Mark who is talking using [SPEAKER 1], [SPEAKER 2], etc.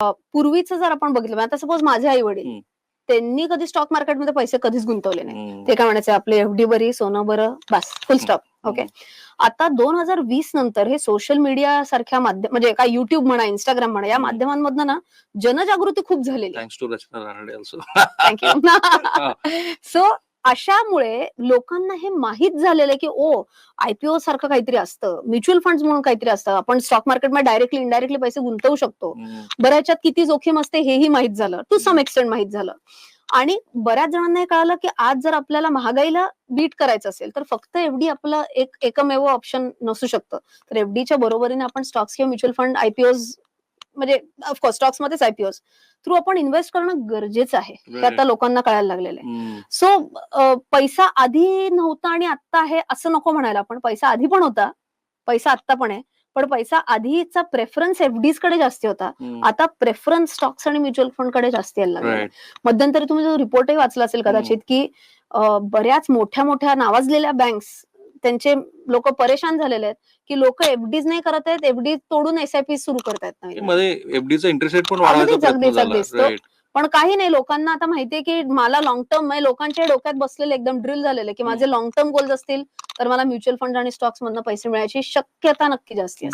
[SPEAKER 1] पूर्वीचं जर आपण बघितलं आता सपोज माझे आई वडील. त्यांनी कधी स्टॉक मार्केटमध्ये पैसे कधीच गुंतवले नाही. ते काय म्हणायचे आपले एफडी बरी सोनं बरं बस फुल स्टॉप ओके आता दोन हजार वीस नंतर हे सोशल मीडिया सारख्या माध्यम म्हणजे काय युट्यूब म्हणा इंस्टाग्राम म्हणा या. माध्यमांमधनं ना जनजागृती खूप झालेली सो अशामुळे लोकांना हे माहीत झालेलं आहे की ओ आयपीओ सारखं काहीतरी असतं. म्युच्युअल फंड म्हणून काहीतरी असतं. आपण स्टॉक मार्केटमध्ये डायरेक्टली इनडायरेक्टली पैसे गुंतवू शकतो. बऱ्याच्यात किती जोखीम असते हेही माहीत झालं. टू सम एक्सटेंट माहीत झालं. आणि बऱ्याच जणांना हे कळालं की आज जर आपल्याला महागाईला बीट करायचं असेल तर फक्त एफडी आपलं एक एकमेव ऑप्शन नसू शकतं. तर एफडीच्या बरोबरीने आपण स्टॉक्स किंवा म्युच्युअल फंड आयपीओज म्हणजे ऑफकोर्स स्टॉक्स मध्येच आयपीओज थ्रू आपण इन्व्हेस्ट करणं गरजेचं आहे. हे आता लोकांना कळायला लागलेलं आहे. सो पैसा आधी नव्हता आणि आता आहे असं नको म्हणायला. आपण पैसा आधी पण होता. पैसा आत्ता पण आहे. पण पैसा आधीचा प्रेफरन्स एफडीजकडे जास्ती होता. आता प्रेफरन्स स्टॉक्स आणि म्युच्युअल फंडकडे जास्त यायला लागले मध्यंतरी तुम्ही जो रिपोर्टही वाचला असेल कदाचित की बऱ्याच मोठ्या मोठ्या नावाजलेल्या बँक्स त्यांचे लोक परेशान झालेले आहेत की लोक एफडीज नाही करत आहेत एफडी तोडून एसआयपी सुरू करतायत नवीन.
[SPEAKER 2] मध्ये एफडीचा इंटरेस्ट रेट पण प्रयत्न
[SPEAKER 1] पण काही नाही लोकांना आता माहितीये की मला लॉंग टर्म म्हणजे लोकांच्या डोक्यात बसलेले एकदम ड्रिल झालेले की माझे लॉंग टर्म गोल्स असतील तर मला म्युच्युअल फंड आणि स्टॉक्स मधनं पैसे मिळायची शक्यता नक्की जास्ती